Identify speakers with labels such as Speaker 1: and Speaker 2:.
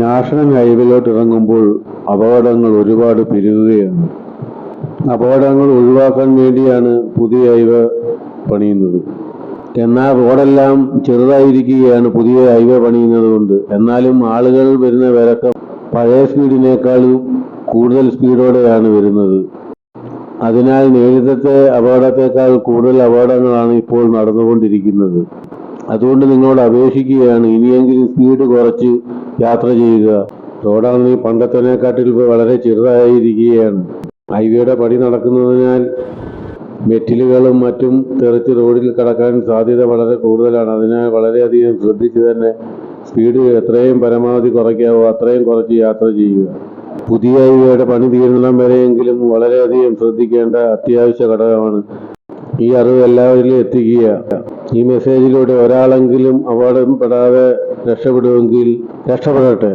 Speaker 1: National ഹൈവേയിലോട്ട് ഇറങ്ങുമ്പോൾ അപകടങ്ങൾ ഒരുപാട് പെരുകുകയാണ്. അപകടങ്ങൾ ഒഴിവാക്കാൻ വേണ്ടിയാണ് പുതിയ ഹൈവേ പണിയുന്നത്. എന്നാൽ റോഡെല്ലാം ചെറുതായിരിക്കുകയാണ് പുതിയ ഹൈവേ പണിയുന്നത് കൊണ്ട്. എന്നാലും ആളുകൾ വരുന്ന വിലക്കം പഴയ സ്പീഡിനേക്കാളും കൂടുതൽ സ്പീഡോടെയാണ് വരുന്നത്. അതിനാൽ നേരിടത്തെ അപകടത്തെക്കാൾ കൂടുതൽ അപകടങ്ങളാണ് ഇപ്പോൾ നടന്നുകൊണ്ടിരിക്കുന്നത്. അതുകൊണ്ട് നിങ്ങളോട് അപേക്ഷിക്കുകയാണ്. ഇനിയെങ്കിലും സ്പീഡ് കുറച്ച് യാത്ര ചെയ്യുക. റോഡാണ് പണ്ടത്തേക്കാട്ടിൽ ഇപ്പോൾ വളരെ ചെറുതായിരിക്കുകയാണ്. ഹൈവേയുടെ പണി നടക്കുന്നതിനാൽ മെറ്റിലുകളും മറ്റും തെറിച്ച് റോഡിൽ കടക്കാൻ സാധ്യത വളരെ കൂടുതലാണ്. അതിനാൽ വളരെയധികം ശ്രദ്ധിച്ച് തന്നെ സ്പീഡ് എത്രയും പരമാവധി കുറയ്ക്കാവോ. അത്രയും കുറച്ച് യാത്ര ചെയ്യുക. പുതിയ ഹൈവേയുടെ പണി തീരുന്നിടം വരെയെങ്കിലും വളരെയധികം ശ്രദ്ധിക്കേണ്ട അത്യാവശ്യ ഘടകമാണ് ഈ അറിവ് എല്ലാവരിലും എത്തിക്കുക ഈ മെസ്സേജിലൂടെ ഒരാളെങ്കിലും അപകടം പെടാതെ രക്ഷപ്പെടുമെങ്കിൽ രക്ഷപ്പെടട്ടെ.